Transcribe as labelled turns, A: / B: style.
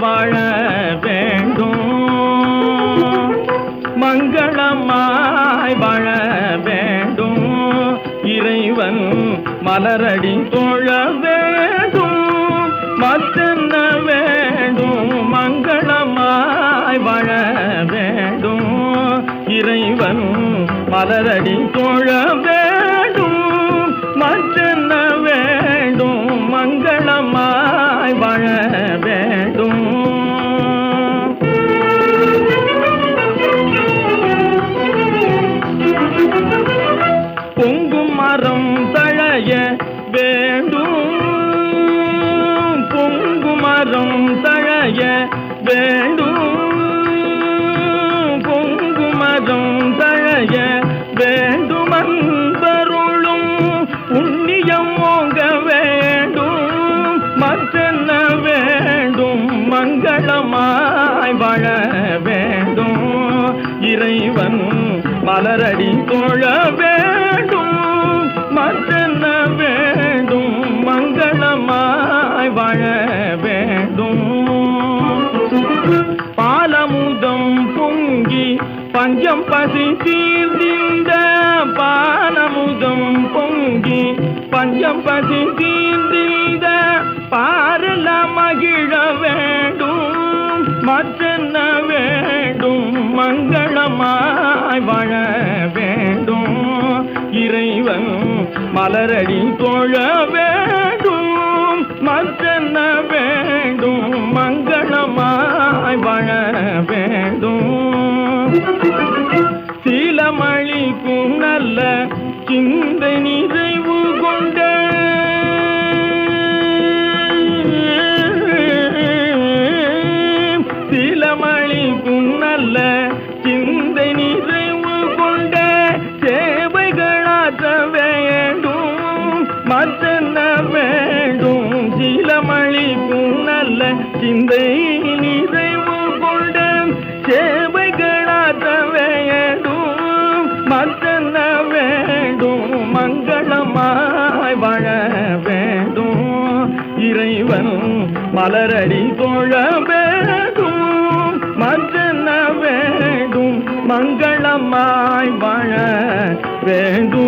A: வாழ வேண்டும். மங்களமாய் வாழ வேண்டும். இறைவன் மலரடி தோழ வேண்டும். மத்தென்ன வேண்டும்? மங்களமாய் வாழ வேண்டும். இறைவன் மலரடி தோழ வேண்டும். தழைய வேண்டும். குங்குமதம் தழைய வேண்டும் அன்பருளும் புண்ணியம் ஓங்க வேண்டும். மற்றென்ன வேண்டும்? மங்களமாய் வாழ வேண்டும். இறைவன் மலரடி தோழ வேண்டும் பஞ்சம் பசி தீர்ந்திந்த பாலமுதம் பொங்கி. பஞ்சம் பசி தீர்ந்திந்த பாரல மகிழ வேண்டும் மற்றென்ன வேண்டும் மங்களமாய் வாழ வேண்டும். இறைவன் மலரடி தோழ வேண்டும் இந்த நிறைவு கொண்ட சீலமளிக்கும் புண்ணல்ல சிந்தை நிறைவு கொண்ட சேவைகளாற்ற வேண்டும் மற்ற வேண்டும்? சீலமளிக்கும் புண்ணல்ல சிந்தை மலரடி தோழ வேண்டும் மற்றென்ன வேண்டும் மங்களமாய் வாழ வேண்டும்.